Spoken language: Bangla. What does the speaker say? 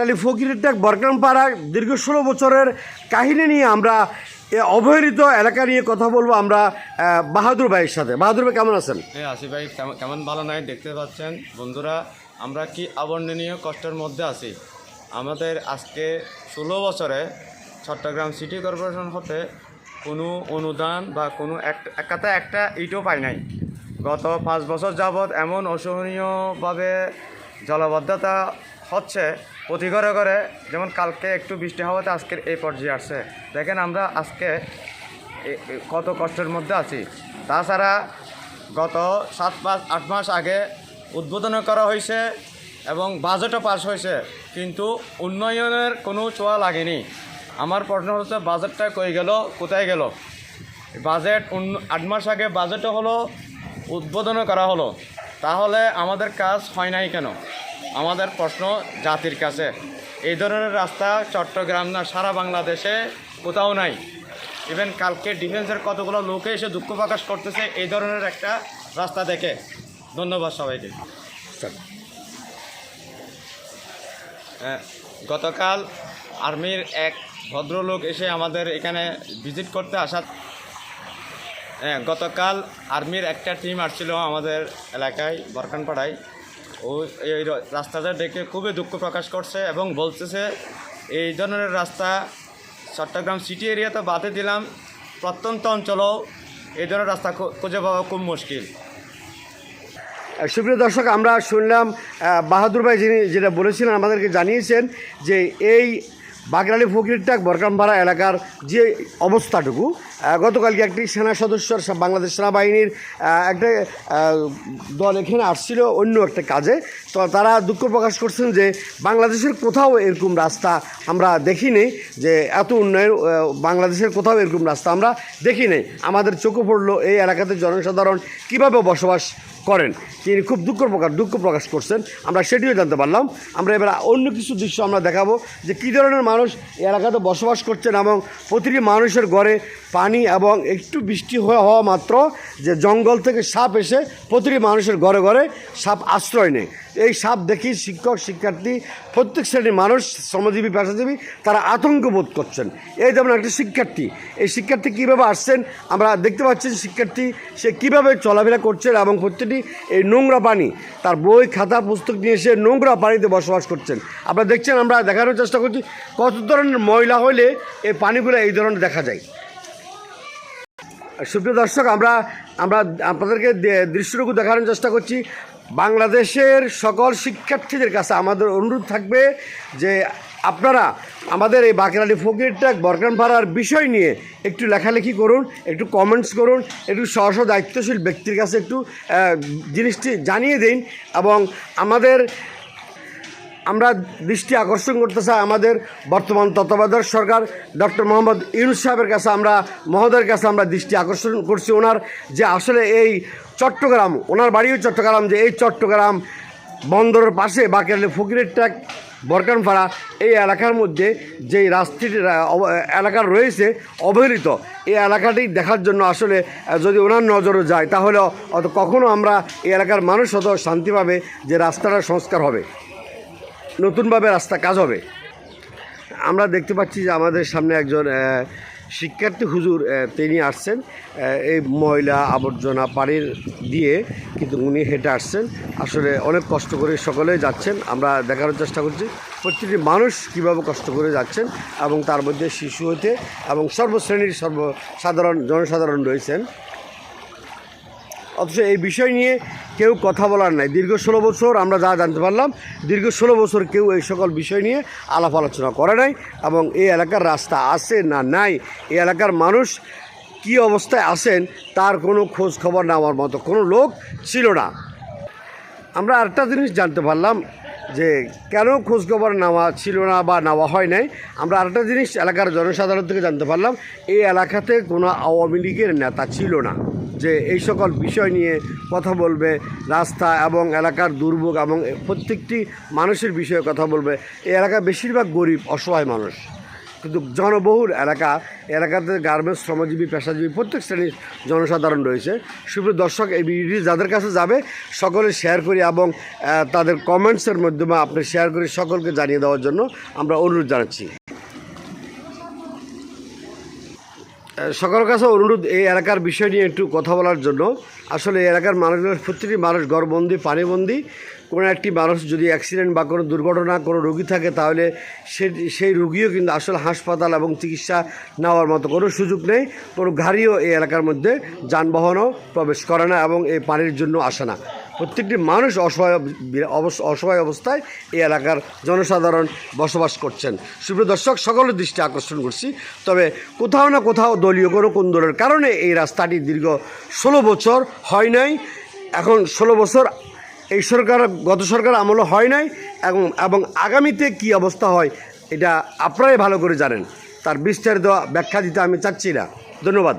আলী ফকিরের টেক বরকানপাড়া দীর্ঘ ষোলো বছরের কাহিনী নিয়ে আমরা অবহেলিত এলাকা নিয়ে কথা বলব আমরা বাহাদুর ভাইয়ের সাথে। বাহাদুর ভাই, কেমন আছেন? হ্যাঁ আসি ভাই, কেমন ভালো নাই? দেখতে পাচ্ছেন। বন্ধুরা, আমরা কি আবর্ণনীয় কষ্টের মধ্যে আছি? আমাদের আজকে ষোলো বছরে চট্টগ্রাম সিটি কর্পোরেশন হতে কোনো অনুদান বা কোনো এক- এক একটা ইটও পাই নাই। গত পাঁচ বছর যাবৎ এমন অসহনীয়ভাবে জলবদ্ধতা হচ্ছে প্রতি ঘরে ঘরে যেমন কালকে একটু বৃষ্টি হওয়াতে আজকের এই পর্যায়ে আসছে। দেখেন আমরা আজকে কত কষ্টের মধ্যে আছি। তাছাড়া গত সাত মাস আট মাস আগে উদ্বোধন করা হয়েছে এবং বাজেটও পাস হয়েছে, কিন্তু উন্নয়নের কোনো ছোঁয়া লাগেনি। আমার প্রশ্ন হচ্ছে বাজেটটা কই গেল, কোথায় গেল? বাজেট আট মাস আগে বাজেটও হলো, উদ্বোধনও করা হলো। তাহলে আমাদের কাজ হয় নাই কেন? আমাদের প্রশ্ন জাতির কাছে। এই ধরনের রাস্তা চট্টগ্রাম না সারা বাংলাদেশে কোথাও নাই। ইভেন কালকে ডিফেন্সের কতগুলো লোকে এসে দুঃখ প্রকাশ করতেছে এই ধরনের একটা রাস্তা দেখে। ধন্যবাদ সবাইকে। হ্যাঁ, গতকাল আর্মির এক ভদ্রলোক এসে আমাদের এখানে ভিজিট করতে আসা হ্যাঁ গতকাল আর্মির একটা টিম আসছিল আমাদের এলাকায় বরকানপাড়ায় ও এই রাস্তাটা দেখে খুবই দুঃখ প্রকাশ করছে এবং বলতেছে, এই ধরনের রাস্তা চট্টগ্রাম সিটি এরিয়াতে বাদে দিলাম, প্রত্যন্ত অঞ্চলেও এই ধরনের রাস্তা খুঁজে পাওয়া খুব মুশকিল। সুপ্রিয় দর্শক, আমরা শুনলাম বাহাদুর ভাই যিনি যেটা বলেছিলেন, আমাদেরকে জানিয়েছেন যে এই বাগরালি ফকিরটাক বরকামপাড়া এলাকার যে অবস্থাটুকু গতকালকে একটি সেনা সদস্য বাংলাদেশ সেনাবাহিনীর একটা দল এখানে আসছিল, অন্য একটা কাজে। তো তারা দুঃখ প্রকাশ করছেন যে বাংলাদেশের কোথাও এরকম রাস্তা আমরা দেখিনি, যে এত উন্নয়ন বাংলাদেশের কোথাও এরকম রাস্তা আমরা দেখিনি। আমাদের চোখে পড়ল এই এলাকাতে জনসাধারণ কীভাবে বসবাস করেন। তিনি খুব দুঃখ প্রকাশ দুঃখ প্রকাশ করছেন। আমরা সেটিও জানতে পারলাম। আমরা এবার অন্য কিছু দৃশ্য আমরা দেখাবো, যে কী ধরনের মানুষ এলাকাতে বসবাস করছেন এবং প্রতিটি মানুষের ঘরে পানি এবং একটু বৃষ্টি হওয়া মাত্র যে জঙ্গল থেকে সাপ এসে প্রতিটি মানুষের ঘরে ঘরে সাপ আশ্রয় নেয়। এই সাপ দেখি শিক্ষক, শিক্ষার্থী, প্রত্যেক শ্রেণির মানুষ, শ্রমজীবী, পেশাজীবী, তারা আতঙ্ক বোধ করছেন। এই যেমন একটা শিক্ষার্থী, এই শিক্ষার্থী কীভাবে আসছেন? আমরা দেখতে পাচ্ছি শিক্ষার্থী, সে কীভাবে চলাফেরা করছেন এবং প্রত্যেকটি এই নোংরা পানি, তার বই, খাতা, পুস্তক নিয়ে এসে নোংরা পানিতে বসবাস করছেন। আপনারা দেখছেন, আমরা দেখানোর চেষ্টা করছি কত ধরনের ময়লা হলে এই পানিগুলো এই ধরনের দেখা যায়। সুপ্রিয় দর্শক, আমরা আমরা আপনাদেরকে দৃশ্যটুকু দেখানোর চেষ্টা করছি। বাংলাদেশের সকল শিক্ষার্থীদের কাছে আমাদের অনুরোধ থাকবে যে আপনারা আমাদের এই বাকেরালি ফকিরটাক বরকান ভাড়ার বিষয় নিয়ে একটু লেখালেখি করুন, একটু কমেন্টস করুন, একটু স্ব দায়িত্বশীল ব্যক্তির কাছে একটু জিনিসটি জানিয়ে দিন এবং আমাদের আমরা দৃষ্টি আকর্ষণ করতে চাই আমাদের বর্তমান তত্ত্বাবধায়ক সরকার, ডক্টর মোহাম্মদ ইউনুস সাহেবের কাছে আমরা, মহোদয়ের কাছে আমরা দৃষ্টি আকর্ষণ করছি ওনার যে আসলে এই চট্টগ্রাম, ওনার বাড়িও চট্টগ্রাম, যে এই চট্টগ্রাম বন্দরের পাশে বাকেরলে ফকিরের ট্যাক বরকানপাড়া, এই এলাকার মধ্যে যেই রাস্তাটি এলাকার রয়েছে অবহেলিত, এই এলাকাটি দেখার জন্য আসলে যদি ওনার নজরে যায় তাহলে অত কখনো আমরা এই এলাকার মানুষ অত শান্তি পাবে যে রাস্তাটা সংস্কার হবে। নতুনভাবে রাস্তা কাজ হবে। আমরা দেখতে পাচ্ছি যে আমাদের সামনে একজন শিক্ষার্থী হুজুর তিনি আসছেন। এই ময়লা আবর্জনা পানির দিয়ে কিন্তু উনি হেঁটে আসছেন। আসলে অনেক কষ্ট করে সকলে যাচ্ছেন। আমরা দেখানোর চেষ্টা করছি প্রতিটি মানুষ কীভাবে কষ্ট করে যাচ্ছেন এবং তার মধ্যে শিশু হতে এবং সর্বশ্রেণীর সর্বসাধারণ, জনসাধারণ রয়েছেন। অথচ এই বিষয় নিয়ে কেউ কথা বলার নাই। দীর্ঘ ষোলো বছর আমরা যা জানতে পারলাম, দীর্ঘ ষোলো বছর কেউ এই সকল বিষয় নিয়ে আলাপ আলোচনা করে নাই এবং এই এলাকার রাস্তা আছে না নাই, এই এলাকার মানুষ কি অবস্থায় আছেন তার কোনো খোঁজ খবর নেওয়ার মতো কোনো লোক ছিল না। আমরা আরেকটা জিনিস জানতে পারলাম যে কেন খোঁজখবর নেওয়া ছিল না বা নেওয়া হয় নাই। আমরা আরেকটা জিনিস এলাকার জনসাধারণ থেকে জানতে পারলাম, এই এলাকাতে কোনো আওয়ামী লীগের নেতা ছিল না। যে এই সকল বিষয় নিয়ে কথা বলবে, রাস্তা এবং এলাকার দুর্ভোগ এবং প্রত্যেকটি মানুষের বিষয়ে কথা বলবে। এই এলাকা বেশিরভাগ গরিব, অসহায় মানুষ। কিন্তু জনবহুল এলাকা, এলাকাতে গার্মেন্টস, শ্রমজীবী, পেশাজীবী প্রত্যেক শ্রেণির জনসাধারণ রয়েছে। সুপ্রিয় দর্শক, এই ভিডিওটি যাদের কাছে যাবে, সকলে শেয়ার করি এবং তাদের কমেন্টসের মাধ্যমে আপনি শেয়ার করে সকলকে জানিয়ে দেওয়ার জন্য আমরা অনুরোধ জানাচ্ছি। সকলের কাছে অনুরোধ, এই এলাকার বিষয় নিয়ে একটু কথা বলার জন্য। আসলে এলাকার মানুষগুলোর প্রতিটি মানুষ ঘরবন্দি পানিবন্দি। কোনো একটি মানুষ যদি অ্যাক্সিডেন্ট বা কোনো দুর্ঘটনা, কোনো রোগী থাকে, তাহলে সে, সেই রুগীও কিন্তু আসলে হাসপাতাল এবং চিকিৎসা নেওয়ার মতো কোনো সুযোগ নেই। কোনো গাড়িও এই এলাকার মধ্যে যানবাহনও প্রবেশ করে না এবং এই পানির জন্য আসে না। প্রত্যেকটি মানুষ অসহায় অসহায় অবস্থায় এই এলাকার জনসাধারণ বসবাস করছেন। সুপ্রিয় দর্শক, সকলের দৃষ্টি আকর্ষণ করছি। তবে কোথাও না কোথাও দলীয় কোনো কোন্দলের কারণে এই রাস্তাটি দীর্ঘ ষোলো বছর হয় নাই। এখন ষোলো বছর এই সরকার, গত সরকার আমলও হয় নাই এবং এবং আগামীতে কি অবস্থা হয় এটা আপনারাই ভালো করে জানেন। তার বিস্তারিত ব্যাখ্যা দিতে আমি চাচ্ছি না। ধন্যবাদ।